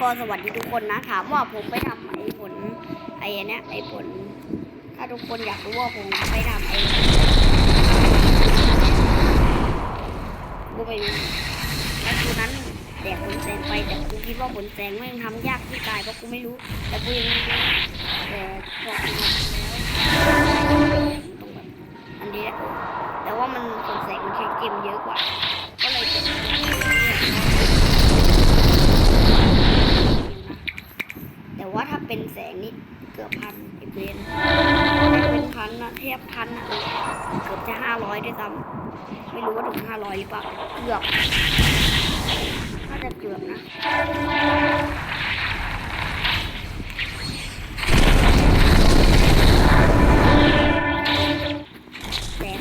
ก็สวัสดีทุกคนนะ ถามว่าผมไปทำไอ้ผลไอ้เนี้ยไอ้ผล ถ้าทุกคนอยากรู้ว่าผมไปทำไอ้กูไปดูแล้วกูนั้นแดกผลแสงไปแต่กูคิดว่าผลแสงแม่ทำยากที่กายเพราะกูไม่รู้ แต่กูยังไม่รู้แต่บอกมาแล้วตรงแบบอันนี้แหละแต่ว่ามันผลแสงมันใช้เกมเยอะกว่า ก็เลยเป็น แต่ว่าถ้า เป็นแสงนี่เกือบพันไอเบนเป็นพันนะเทียบพันนะเกือบจะห้าร้อยด้วยซ้ำไม่รู้ว่าถึงห้าร้อยหรือเปล่าเกือบน่าจะเกือบนะแสง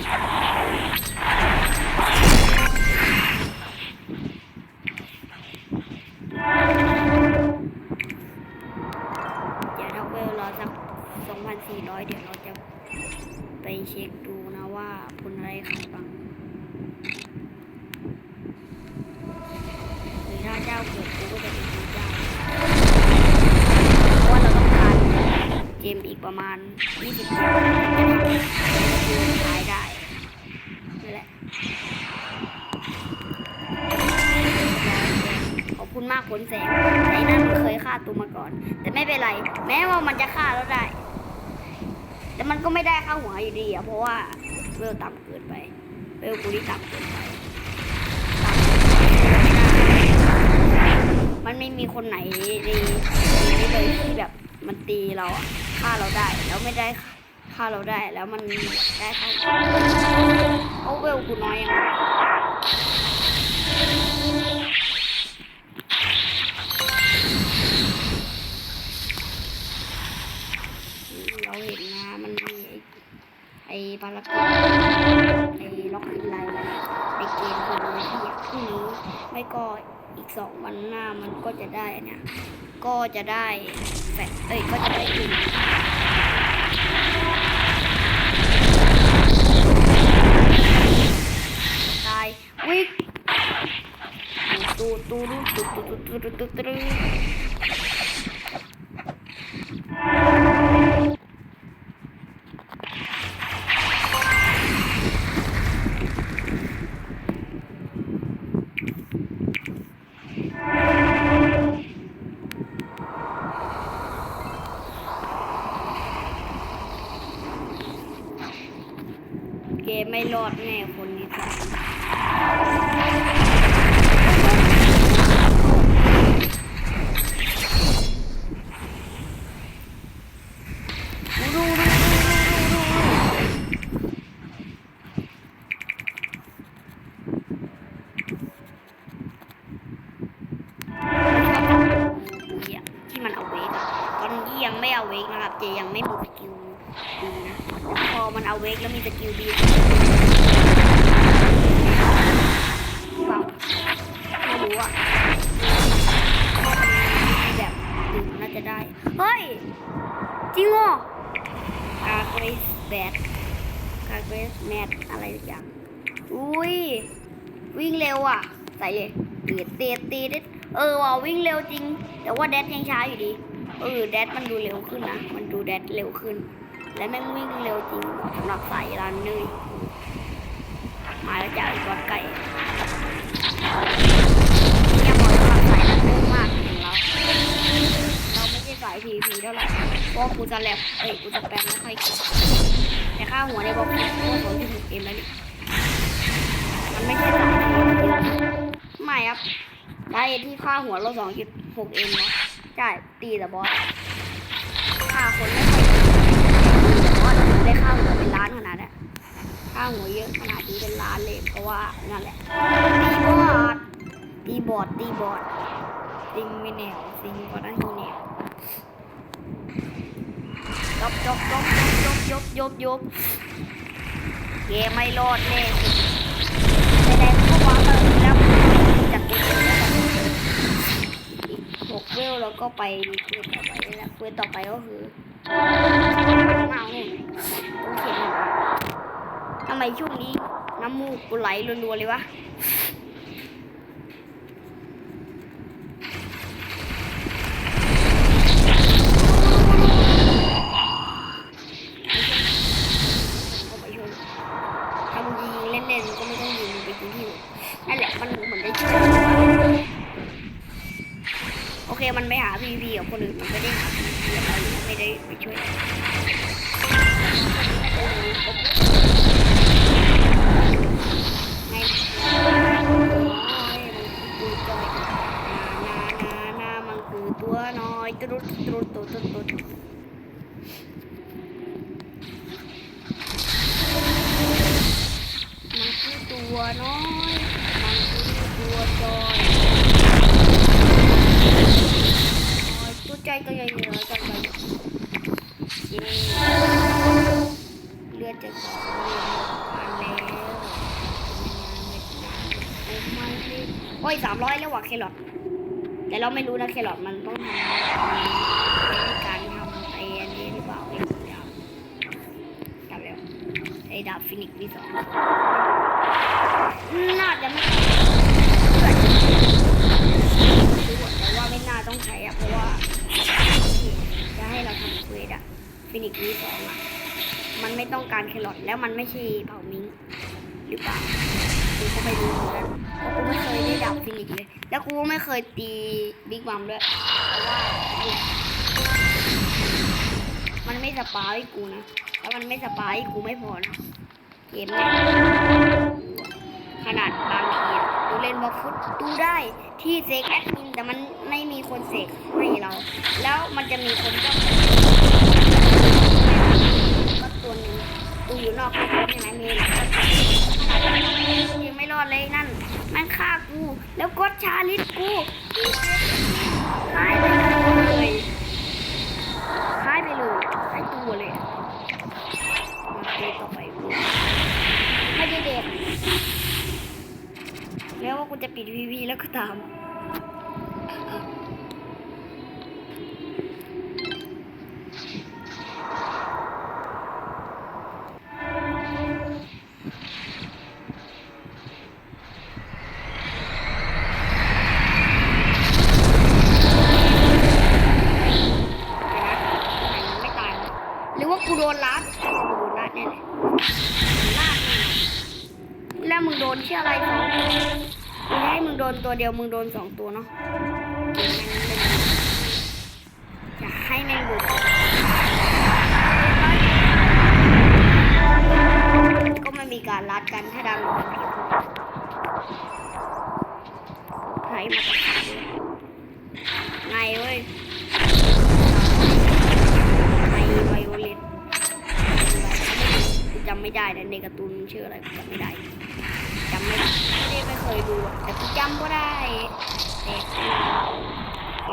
เดี๋ยวถ้าเวลรอสักสองพันสี่ร้อยเดี๋ยวเราจะไปเช็คดูนะว่าผลอะไรขายบ้างหรือถ้าเจ้าเกิดกูก็จะเป็นเจ้าเพราะว่าเราต้องการเกมอีกประมาณ 20เกมจะขายได้นี่แหละ ขอบคุณมากผลแสงไอ้นั่นมันเคยฆ่าตัวมาก่อน แต่ไม่เป็นไร แม้ว่ามันจะฆ่าแล้วได้ แต่มันก็ไม่ได้ค่าหัวอ ยู่ดีอะเพราะว่าเวลต่ำเกินไปเวลกูนี่ต่ำเกินไป มันไม่มีคนไหนในนี้เลยที่แบบมันตีเราฆ่าเราได้แล้วไม่ได้ฆ่าเราได้แล้วมันได้ค่าหัวโอ้เวลกูน้อยยังไง เราเห็นนะมันมีไอ้ไอ้ภารกิจไอ้ล็อกอินไลน์ในเกมคือในที่อยากพรุ่งนี้ไม่ก็อีกสองวันหน้ามันก็จะได้เนี่ยก็จะได้แฟดเอ้ยก็จะได้ถึงตายวิกตูตูตูตูตูตูตูตู จริงเหรอกาเกรสแบดกาเกรสแมทอะไรสักอย่างอุ้ยวิ่งเร็วอะ ใส่เลยเตีดเตีดตีดเออว่ะวิ่งเร็วจริง แต่ว่าแดดยังช้าอยู่ดีเออแดดมันดูเร็วขึ้นนะมันดูแดดเร็วขึ้น และแม่งวิ่งเร็วจริงสำหรับสายรันเนยมาแล้วจ้าอีกวัดไก่เนี่ยบอกสำหรับสายรันเนยมากของเราเราไม่ใช่ สายพีพีเท่าไหร่เพราะกูจะแลบเอ้ยกูจะแปลไม่ค่อยเก่งแต่ค่าหัวในบอกกูสองที่หกเอ็มแล้วนี่มันไม่ใช่สายไม่ครับได้ที่ค่าหัวเราสองจุดหกเอ็มเนาะใช่ตีแต่บอสค่าคนไม่ค่อยแต่บอสได้ค่าหัวเป็นล้านขนาดนี้ค่าหัวเยอะขนาดนี้เป็นล้านเลยเพราะว่านั่นแหละตีบอสตีบอสตีบอสซิงไม่แนวซิงก็ได้ที่แนว จบจบจบจบจบจบจบเกมไม่รอดแน่แต่แดงก็วางเติมแล้วจากกมแล้วอีกหกเวลแล้วก็ไปเควสต่อไปแล้วเควสต่อไปก็คือเมาเนี่ยต้อเขียนทำไมช่วงนี้น้ำมูกกูไหลรัวๆเลยวะ ไปหาพีพีกับคนอื่นมันไม่ได้หาพีพีกับเราไม่ได้ไปช่วยตัวน้อยตรุดตรุดตรุดตรุดตรุดมันคือตัวน้อย ตัวใจตัวใหญ่เหนือจังเลยเย้เลือดจะสองเรียนผ่าแล้วโอ้ไม่เลยโอ้ยสามร้อยแล้วว่ะแครอทแต่เราไม่รู้นะแครอทมันต้องทำการทำไอ้อันนี้หรือเปล่าไอ้ดาบดาบแล้วไอ้ดาบฟินิกซ์วีสองน่าจะไม่ไม่รู้อะแต่ว่าไม่น่าต้องใช้อะเพราะว่า จะให้เราทำเควสอะ ฟินิกวีสองอะมันไม่ต้องการแครอทแล้วมันไม่ใช่เผามิงหรือเปล่ากูก็ไม่รู้เหมือนกันเพราะกูไม่เคยได้ดับฟินิกเลย แล้วกูก็ไม่เคยตีบิ๊กบัมด้วยเพราะว่ามันไม่สปาให้กูนะแล้วมันไม่สปาให้กูไม่พอนะเกมเนี่ยขนาดบางทีอะกูเล่นบล็อกฟุตดูได้ที่เซกแอดมินแต่มันไม่มีคนเสกให้เรา แล้วมันจะมีคนก็ตัวหนึง กูอยู่นอกคุกใช่ไหมเมย์ยังไม่รอดเลยนั่น มันฆ่ากู แล้วกดชาลิสกูหายไปเลยหายไปเลยหายตัวเลยมาต่อไปไม่ได้เด็กแล้วว่ากูจะปิดพีพีแล้วก็ตาม ตัวเดียวมึงโดนสองตัวเนาะอย่าให้แม่งหลุดก็ไม่มีการลัดกันถ้าดังมันมาตะขาด้วยไงเว้ยไอไวโอเลตจำไม่ได้นะในการ์ตูนชื่ออะไรจำไม่ได้ ไม่ได้ไม่ไม่เคยดูแต่กูจำก็ได้แต่เก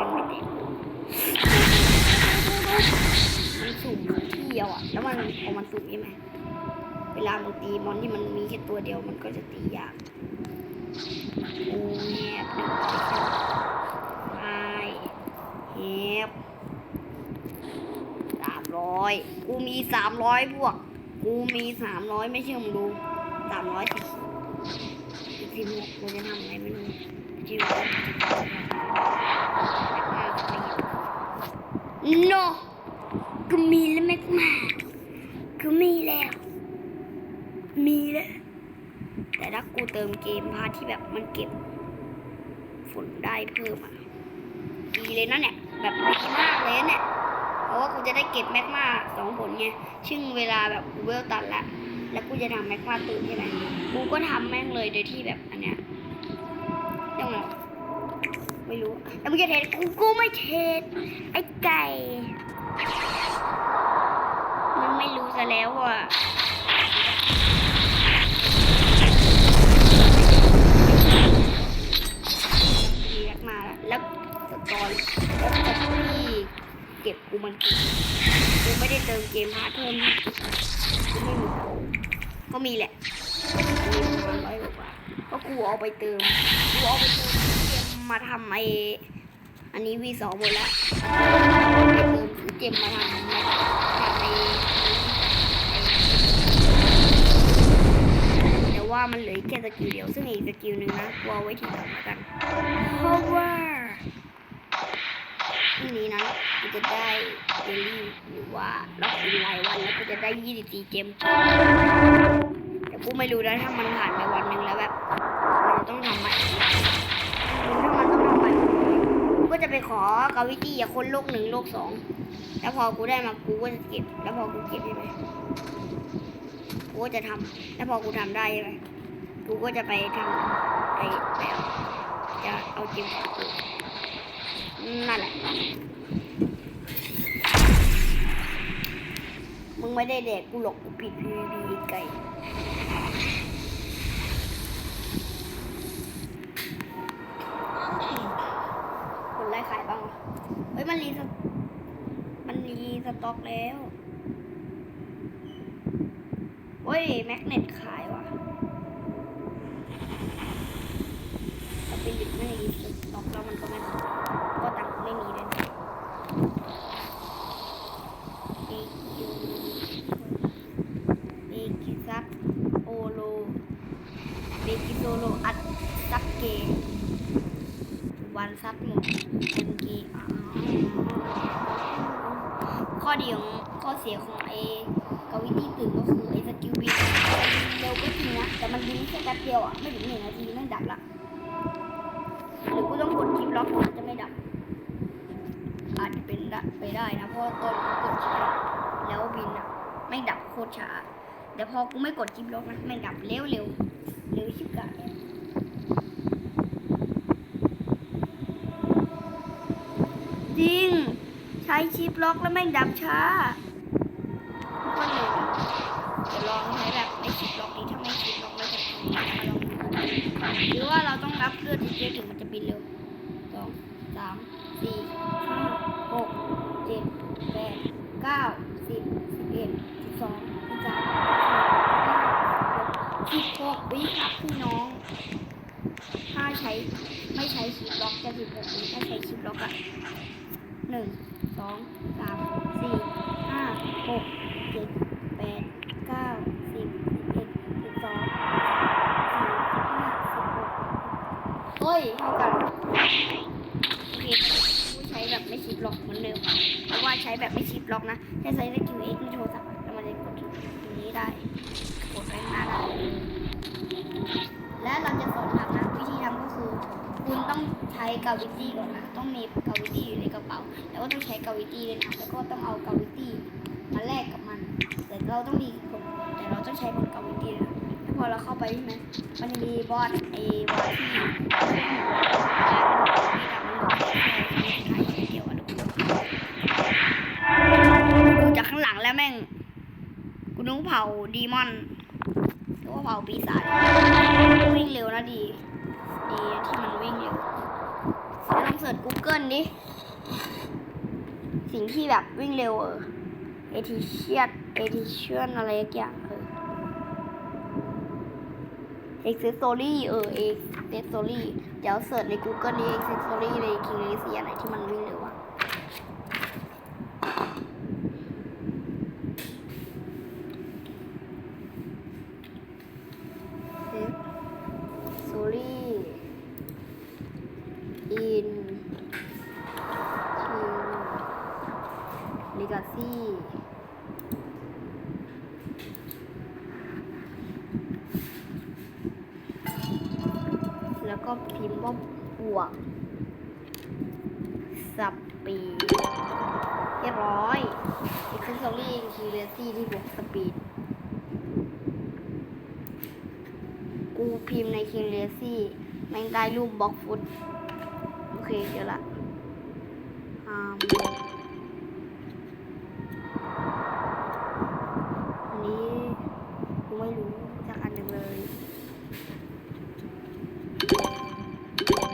มไม่เต็มมันสุ่มที่เดียวอะแล้วมันพอมันสุ่มใช่ไหมเวลามึงตีมอนที่มันมีแค่ตัวเดียวมันก็จะตียากโอ้แฮบไอแฮบสามร้อยกูมีสามร้อยบวก กูมีสามร้อยไม่เชื่อมึงดูสามร้อยสิ บสิบหกกูจะทำอะไรไม่รู้จิวโนกูมีแล้วแม็กมากูมีแล้ว มีแล้ว แต่ถ้ากูเติมเกมพาที่แบบมันเก็บ ฝนได้เพิ่มอะ ดีเลยนะเนี่ย แบบดีมากเลยเนี่ย เพราะว่ากูจะได้เก็บแม็กมาสองผลไง ซึ่งเวลาแบบกูเวลตัดละ แล้วกูจะทำแมกมาตื่นใช่ไหมกูก็ทำแม่งเลยโดยที่แบบอันเนี้ยยังไงไม่รู้แล้วมึงจะเทรดกูกูไม่เทรดไอ้ไก่ มันไม่รู้ซะแล้วอะมีแมกมาแล้วตอรี่แล้วสตอรี่เก็บกูมันกูกูไม่ได้เติมเกมพาร์ทเพิ่มกูไม่มี ก็มีแหละมีร้อยกว่าก็กูเอาไปเติมกูเอาไปเติมเกมมาทำไออันนี้วีสองหมดแล้วเอาไปเติมซื้อเกมมาทำทำไอแต่ว่ามันเหลือแค่สกิลเดียวซึ่งอีกสกิลหนึ่งนะกูเอาไว้ทีหลังกัน เพราะว่าพรุ่งนี้นะ กูจะได้เดลี่หรือว่าล็อกอินรายวันแล้วกูจะได้24เกมแต่กูไม่รู้นะถ้ามันผ่านไปวันหนึ่งแล้วแบบมันต้องทำใหม่ไรถ้ามันต้องทำใหม่กูก็จะไปขอกาวิตี้อย่าคนโลกหนึ่งโลกสองแล้วพอกูได้มากูก็จะเก็บ แล้วพอกูเก็บใช่ไหมกูก็จะทำแล้วพอกูทำได้ใช่ไหมกูก็จะไปทำไอ้แล้วจะเอาเกมของกูนั่นแหละ งไม่ได้แดกกูหลอกกูผิด PVP ไก่คนไล่ขายบ้างเฮ้ย มันรีสมันรีสต็อกแล้ว เฮ้ย แมกเนตขายว่ะสปิริตไม่รีสต็อกแล้วมันก็ไม่ขายก็ตังค์ไม่มีเลยนะเอคิวเอคิซับโอโลเบกิโซโลอัดซักเก วันซับหมดเป็นกีอ๋อข้ อดีของข้อเสียของไอ้กาวิตี้ตื่นก็คือไอ้สกิลบินเร็วก็จริงนะ แต่มันบินแค่แป๊บเดียวอะ ไม่ถึงหนึ่งนาทีม่งดับละหรือกูต้องกดคลิปล็อกมันจะไม่ดับ อาจจะเป็นได้ไปได้นะ เพราะตอนกูกดคลิปล็อกแล้วบินอะไม่ดับโคตรช้าแต่พอกูไม่กดคลิปล็อกนะไม่งดับเร็วเร็วเร็วชิบกายเลยจริง ช้ชิปล็อกแล้วแม่งดับช้าก็เลยเดี๋ยวลองใช้แบบไม่ชิปล็อกดีถ้าไม่ชิปล็อกแล้วจะทำยังไงมาลองดูหรือว่าเราต้องรับเลือดเยอะๆถึงมันจะบินเร็วสองสามสี่ห้าหกเจ็ดแปดเก้าสิบสิบเอ็ดสิบสองสิบสามสิบหกวิครับพี่น้องถ้าใช้ไม่ใช้ชิปล็อกจะสิบหกวิถ้าใช้ชิปล็อกอะหนึ่ง องสามสี่ห้าหกเจ็ดแปดเก้าสิบสิบเอ็ดสิบสองสิบสามสิบสี่ห้าสิบหกเฮ้ยเท่ากันโอเคผู้ใช้แบบไม่ชิปล็อกเหมือนเดิมเพราะว่าใช้แบบไม่ชิปล็อกนะถ้าใช้สกิลเอ็กในโทรศัพท์อะแล้วมันจะกดตรงนี้ได้กดแรงหน้าได้และเราจะสอนทำนะวิธีทำก็คือ คุณต้องใช้กาวิตี้ก่อนนะ ต้องมีกาวิตี้ วิตี้ด้วยนะแล้วก็ต้องเอากาวิตี้มาแลกกับมัน แต่เราต้องมีผลแต่เราต้องใช้ผลกาวิตี้นะแล้วพอเราเข้าไปใช่ไหมมันจะมีบอสไอ้บอสที่ที่หัวที่ดำมันบอกแค่แค่ที่ไทยเดียวอะทุกคนดูจากข้างหลังแล้วแม่งกูนึกเผาดีมอนหรือว่าเผาปีศาจวิ่งเร็วนะดี ดีที่มันวิ่งเร็วลองเสิร์ช Google ดิ สิ่งที่แบบวิ่งเร็วเออเอทิเชียนเอทิเชียนอะไรอย่างเออเอ็กเซสซอรี่เออเอ็กเซสซอรี่เดี๋ยวเสิร์ชใน Google ดิเอ็กเซสซอรี่ในคิงเลเซียไหนที่มันวิ่งเร็วอะเอ็กซอรี่อินคิงลิกาซี่ แล้วก็พิมพ์ว่าบวกสปีด เรียบร้อยอีกเซนซอรี่คีเรซี่ที่บวกสปีด กูพิมพ์ในคิงเลซี่แม่งได้รูปบล็อกฟุต โอเคเดี๋ยวละอ่าอันนี้กูไม่รู้จากอันหนึ่งเลย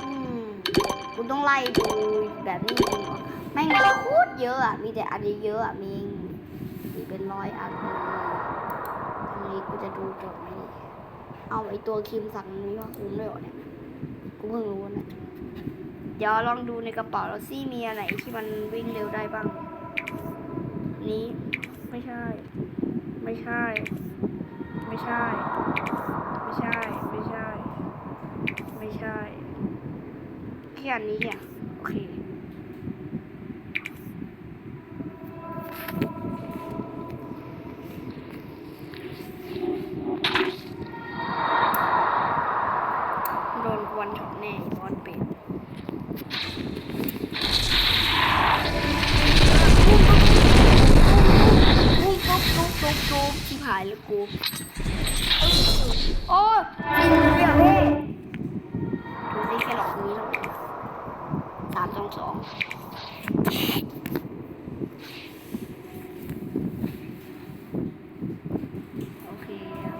อืมกูต้องไล่ดูแบบนี้จริงเหรอแม่งมีโค เยอะอะ มีแต่อันเยอะอะมีมีเป็นร้อยอันเลยอันนี้กูจะดูจบไหมเนี่ยเอาไอตัวครีมสั่งนี้ว่าคุ้มด้วยเหรอเนี่ย กูเพิ่งรู้นะเดี๋ยวลองดูในกระเป๋าแล้วซี่มีอะไรที่มันวิ่งเร็วได้บ้าง นี้ ไม่ใช่ ไม่ใช่ ไม่ใช่ ไม่ใช่ ไม่ใช่ ไม่ใช่แค่อันนี้อะ โอเค โดนควันช็อตแน่บอสเป็ด สองโอเคครับ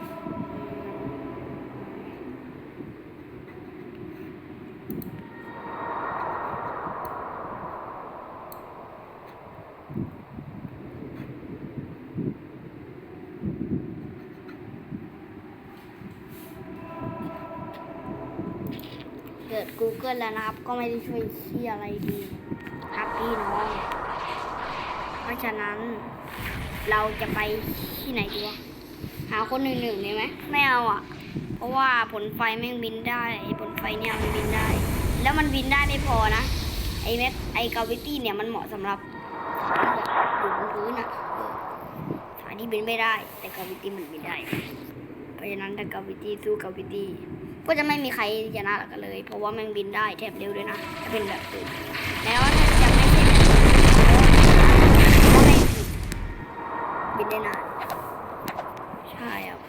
เกิด Google แล้วนะครับ ก็ไม่ได้ช่วยเชี่ยอะไรดีครับพี่น้อง เพราะฉะนั้นเราจะไปที่ไหนดีวะ หาคนหนึ่งหนึ่งได้ไหมไม่เอาอะ เพราะว่าผลไฟแม่งบินได้ผลไฟเนี่ยมันบินได้ แล้วมันบินได้ไม่พอนะ ไอเม็ดไอกาวิตี้เนี่ยมันเหมาะสำหรับอยู่บนพื้นอะฐานที่บินไม่ได้ แต่กาวิตี้มันบินได้ เพราะฉะนั้นถ้ากาวิตี้สู้กาวิตี้ ก็จะไม่มีใครชนะกันเลย เพราะว่าแม่งบินได้แถมเร็วด้วยนะจะเป็นแบบอื่นแล้วถ้าจะไม่เป็นก็ไม่ผิดบินได้นานใช่ครับ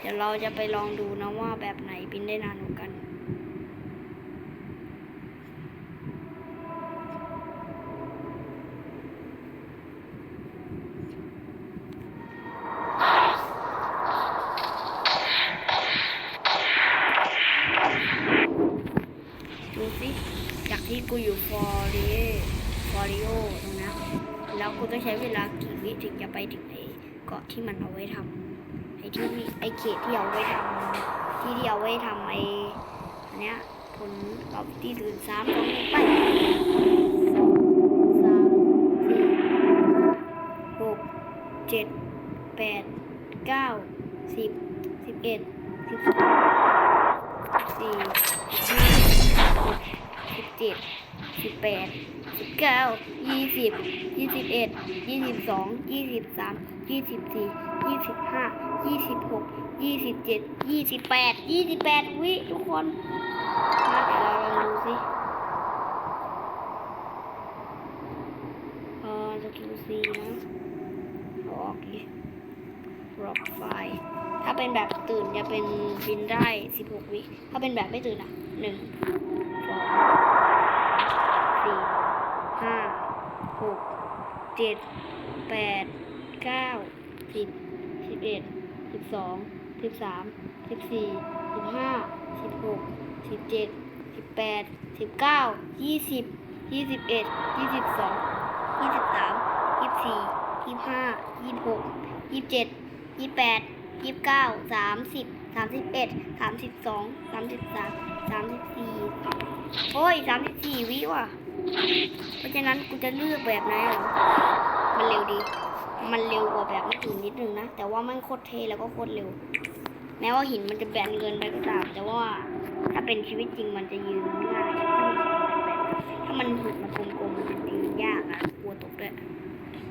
เดี๋ยวเราจะไปลองดูนะว่าแบบไหนบินได้นานกว่ากัน ดูสิ จากที่กูอยู่ฟอร์เรฟอริโอตรงนั้นแล้วกูต้องใช้เวลากี่วิถึงจะไปถึงไอ้เกาะ ที่มันเอาไว้ทำไอ้ที่ไอ้เขตที่เอาไว้ทำที่ที่เอาไว้ทำไอ้อันเนี้ยผลตอบที่ถึงสามสองหนึ่งไปสองสามสี่หกเจ็ดแปดเก้าสิบสิบเอ็ดสิบสองสิบสี่สิบห้าสิบเจ็ดสิบแปดสิบเก้ายี่สิบยี่สิบเอ็ดยี่สิบสองยี่สิบสาม ยี่สิบสี่ยี่สิบห้ายี่สิบหกยี่สิบเจ็ดยี่สิบแปดยี่สิบแปดวิทุกคนมาเดี๋ยวเราลองดูสิเออสกิลซีนะเอออกรอกไฟถ้าเป็นแบบตื่นจะเป็นบินได้สิบหกวิถ้าเป็นแบบไม่ตื่นอะหนึ่งสองสี่ห้าหกเจ็ดแปด เก้าสิบสิบเอ็ดสิบสองสิบสามสิบสี่สิบห้าสิบหกสิบเจ็ดสิบแปดสิบเก้ายี่สิบยี่สิบเอ็ดยี่สิบสองยี่สิบสามยี่สิบสี่ยี่สิบห้ายี่สิบหกยี่สิบเจ็ดยี่สิบแปดยี่สิบเก้าสามสิบสามสิบเอ็ดสามสิบสองสามสิบสามสามสิบสี่โอ้ยสามสิบสี่วิว่ะ เพราะฉะนั้นกูจะเลือกแบบไหนเหรอมันเร็วดี มันเร็วกว่าแบบไม่ถึงนิดนึงนะ แต่ว่ามันโคตรเท่แล้วก็โคตรเร็ว แม้ว่าหินมันจะแบนเกินไปก็ตาม แต่ว่าถ้าเป็นชีวิตจริงมันจะยืนง่าย ถ้ามันหินมันกลมๆมันจะยืนยากอะกลัวตกด้วย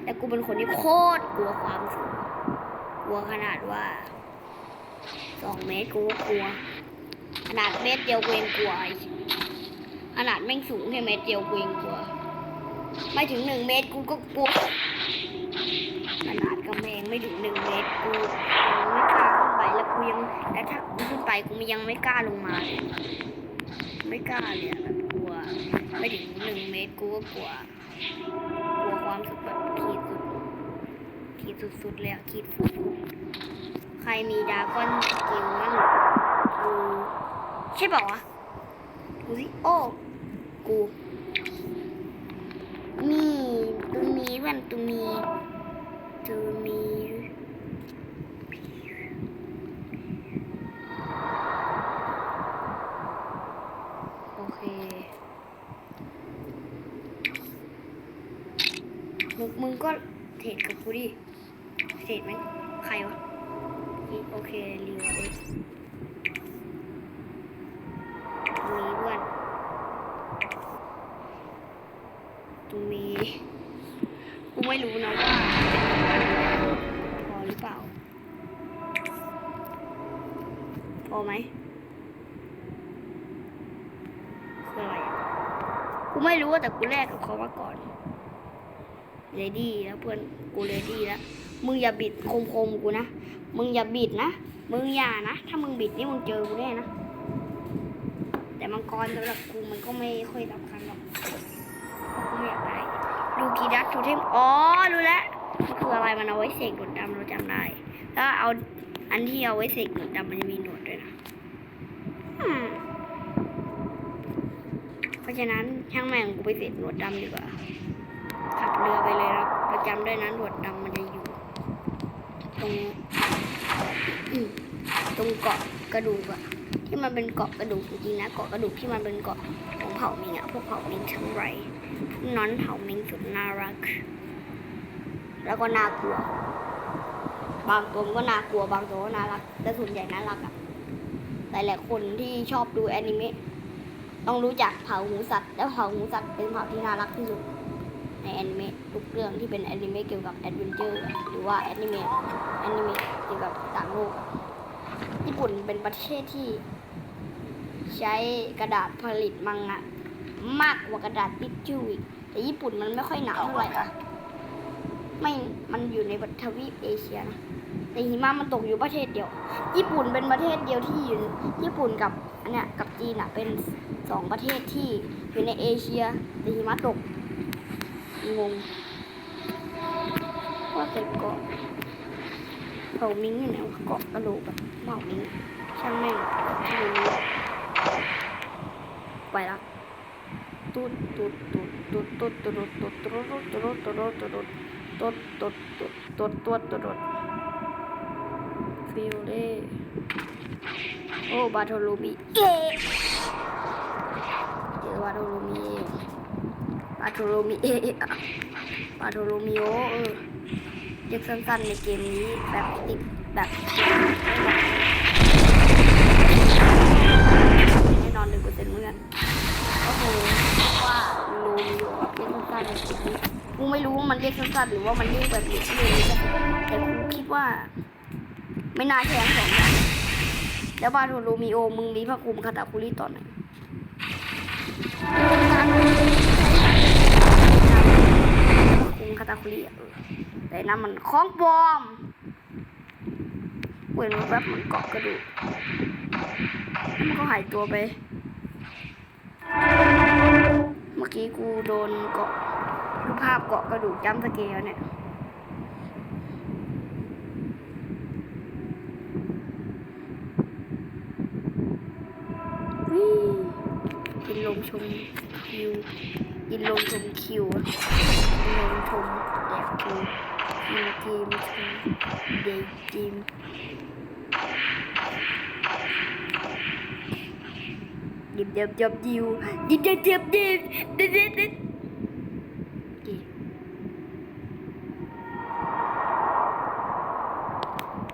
แต่กูเป็นคนที่โคตรกลัวความสูง กลัวขนาดว่าสองเมตรกูก็กลัว ขนาดเมตรเดียวกูยังกลัวขนาดแม่งสูงแค่เมตรเดียวกูยังกลัว ไม่ถึงหนึ่งเมตรกูก็กลัว กำแพงไม่ถึงหนึ่งเมตรกูยังไม่กล้าขึ้นไปแล้วกูยังแล้วถ้ากูขึ้นไปกูยังไม่กล้าลงมาเลยไม่กล้าเลยอะแบบกลัวไม่ถึงหนึ่งเมตรกูก็กลัวกลัวความสุขแบบขีดสุดขีดสุดๆเลยอะขีดสุดใครมีดาก้อนสกิลมั่งกูใช่ป่าวะดูสิโอ้กู นี่ตรงนี้วันตรงนี้ ตรงนี้โอเคมึงมึงก็เทรดกับกูดิเทรดไหมใครวะ โอเครีวอร์ดเอ็กซ์ตรงนี้เพื่อน ตรงนี้กูไม่รู้นะว่าพอหรือเปล่า พอไหมคืออะไรอะกู ไม่รู้ว่าแต่กูแลกกับเขามาก่อนเลดี้แล้วเพื่อนกูเลดี้แล้วมึงอย่าบิดคมๆกูนะ มึงอย่าบิดนะ มึงอย่านะ ถ้ามึงบิดนี่มึงเจอกูแน่นะ แต่มังกรสำหรับกูมันก็ไม่ค่อยสำคัญหรอกโทเทมอ๋อ รู้แล้วมันคืออะไรมันเอาไว้เสกหนวดดำเราจำได้ แล้วเอาอันที่เอาไว้เสกหนวดดำมันจะมีหนวดด้วยนะอืมเพ ราะฉะนั้นช่างแม่งกูไปเสกหนวดดำดีกว่า ขับเรือไปเลยครับเราจำได้นะหนวดดำมันจะอยู่ ตรงตรงเกาะกระดูกอะที่มันเป็นเกาะกระดูกจริงๆนะเกาะกระดูกที่มันเป็นเกาะของเผ่ามิงอะพวกเผ่ามิงทั้งไรน้อนเผ่ามิงสุดน่ารัก แล้วก็น่ากลัว บางตัวมันก็น่ากลัวบางตัวก็น่ารักแต่ส่วนใหญ่น่ารักอะหลายๆคนที่ชอบดูแอนิเมะ ต้องรู้จักเผ่าหูสัตว์ แล้วเผ่าหูสัตว์เป็นเผ่าที่น่ารักที่สุดในแอนิเมะทุกเรื่องที่เป็นแอนิเมะเกี่ยวกับแอดเวนเจอร์หรือว่าแอนิเมะแอนิเมะเกี่ยวกับต่างโลก ญี่ปุ่นเป็นประเทศที่ ใช้กระดาษผลิตมังงะ มากกว่ากระดาษทิชชู่อีกแต่ญี่ปุ่นมันไม่ค่อยหนาวเท่าไหร่อะไม่ มันอยู่ในทวีปเอเชียนะ แต่หิมะมันตกอยู่ประเทศเดียว ญี่ปุ่นเป็นประเทศเดียวที่อยู่ญี่ปุ่นกับอันเนี้ยกับจีนอะเป็นสองประเทศที่อยู่ในเอเชียแต่หิมะตกงงว่าแต่เกาะเผ่ามิงอยู่ไหนวะเกาะกระโหลกอะเผ่ามิงช่างแม่งที่รู้ไปละตุ๊ดตุ๊ดตุ๊ดตุ๊ดตุ๊ดตุ๊ดตุ๊ดตุ๊ดตุ๊ดตุ๊ดตุ๊ดตุ๊ดตุ๊ดตุ๊ดตุ๊ดตุ๊ดตุ๊ดตุ๊ด บิลเล่โอ้บาโทโลมิเจอบาโทโลมิเอปาโทโรมิเอะปาโทโรมิโอเออเรียกสั้นๆในเกมนี้แบบติดแบบแน่นอนหนึ่งเปอร์เซ็นต์เหมือนกันก็คือว่าโรมิโอแบบเรียกสั้นๆในเกมนี้กูไม่รู้ว่ามันเรียกสั้นๆหรือว่ามันเรียกแบบเรียกเลยแต่กูคิดว่า ไม่น่าแข่งสองอย่างแล้วปาโทโรมิโอมึงมีพระคุมคาตาคุริตอนไหนคุงคาตาคุริอะเออแต่นั่นมันของปลอมเว้นแวบเหมือนเกาะกระดูกแล้วมันก็หายตัวไป เมื่อกี้กูโดนเกาะรูปภาพเกาะกระดูกจำสเกลเนี่ย วิกินล มชมคิวกินลมชมคิวอะกินลมชมแดกคิวคิวเกมชมเดย์เกมดิบเดียบยิวดิบเดียบยบดิบดิบเดียบดิบ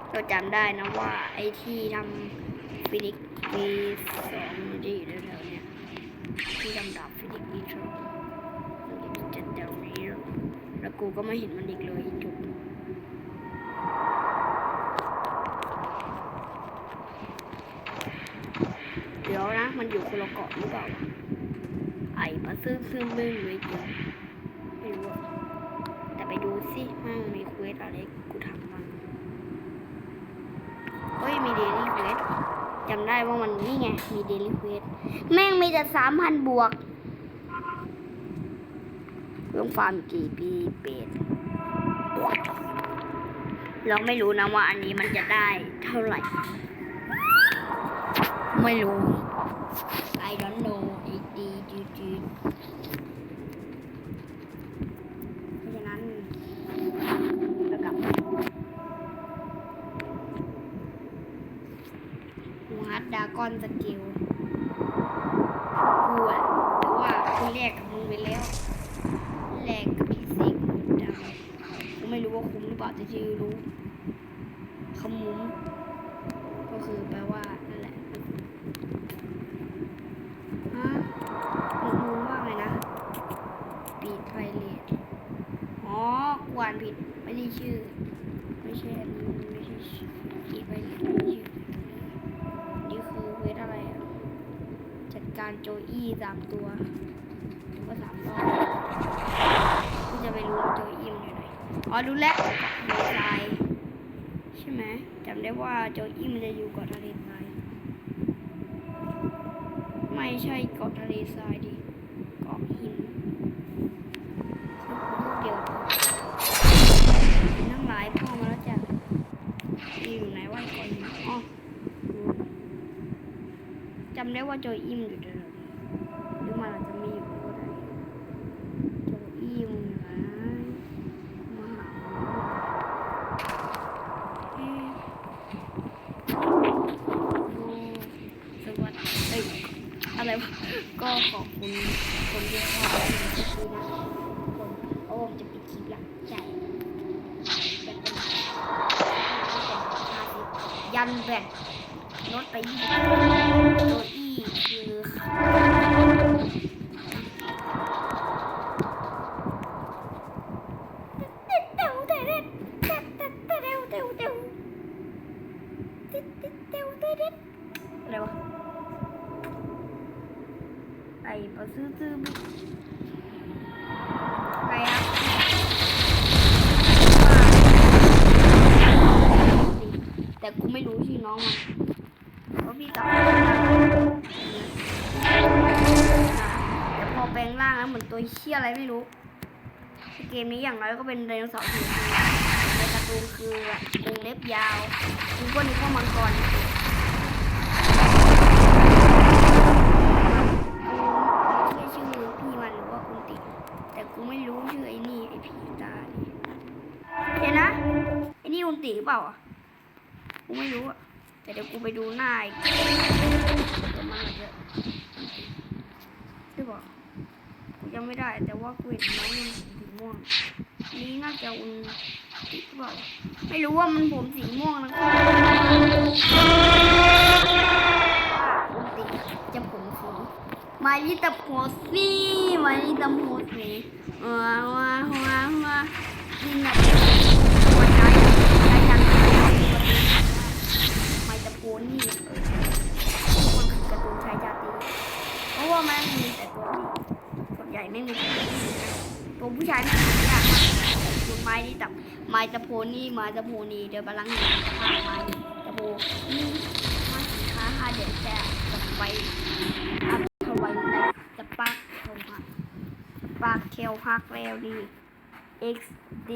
เราจำได้นะว่าไอที่ทำฟินิกมีสองดีเนี้ย ที่ดำดับฟินิกมีสองมันจะแถวนี้แล้วแล้วกูก็ไม่เห็นมันอีกเลยจุดเดี๋ยวนะ มันอยู่คนละเกาะหรือเปล่า ไอ้มาซื้อซื้อมึงเลยจริงไม่รู้แต่ไปดูสิมั่งมีเควสอะไรกูทำบ้างเฮ้ย มีเดลี่เควสจำได้ว่ามันนี่ไง มีเดลี่เควส แม่งมีแต่สามพันบวกต้องฟาร์มกี่ปีเป็ดเราไม่รู้นะว่าอันนี้มันจะได้เท่าไหร่ ไม่รู้ I don't know ไอ้ดีจืดจืดเพราะฉะนั้นแล้วกลับหัวดากอนสกิล สามตัวก็สามรอบก็จะไปรู้ตัวอี่มอยู่ไหนอ๋อรู้แล้วทะเลทรายใช่ไหมจำได้ว่าโจอี้มันจะอยู่เกาะทะเลทรายไม่ใช่เกาะทะเลทรายดิเกาะหินเกี่ยวนั่งหลายพ่อมาแล้วจ้ะอยู่ไหนว่าเกาะนอ๋อจำได้ว่าโจอี้มอยู่ตรง อะไรวะไอ้ปะซื้อซื้อบิ๊กใครอะแต่กูไม่รู้ชื่อน้องมันเพราะพี่กลับมาแต่พอแปลงร่างแล้วเหมือนตัวเชี่ยอะไรไม่รู้ เกมนี้อย่างไรก็เป็นไดโนเสาร์สีในการ์ตูนคือกรงเล็บยาวกูก็นึกว่ามังกรกูชื่อชื่อพี่มันหรือว่าอุนติ แต่ กูไม่รู้ชื่อไอ้นี่ไอ้ผีตานี่เดี๋ยวนะไอ้นี่อุนติหรือเปล่าอะกูไม่รู้อะแต่เดี๋ยวกูไปดูหน้าอีกเดี๋ยวมันอาจจะใช่ปะกูจำไม่ได้ แต่ว่ากูเห็นน้มันสีม่วงนี่น่าจะอุนติหรือเปล่าไม่รู้ว่ามันผมสีม่วงนะก็อุนติจะผมสี มาลิตาโพสีมาลิตาโพสีว้าวว้าวว้าวว้าวนี่นะหัวใจใจยังไม่ตะโพนี่มันคือการ์ตูนชายชาตรีเพราะว่ามันมีแต่ตัวผู้หญิงส่วใหญ่ไม่มีตัวผู้ชายไม่มียากตัวไม้นี่ตับไม้ตะโพนี่ไม้ตะโพนี่เดี๋ยวบาลังก์จะพาไม้ตะโพนี่มาสินค้าห้าเดือนแค่จะไปอัพทวายใน เชลพักเวลดี XD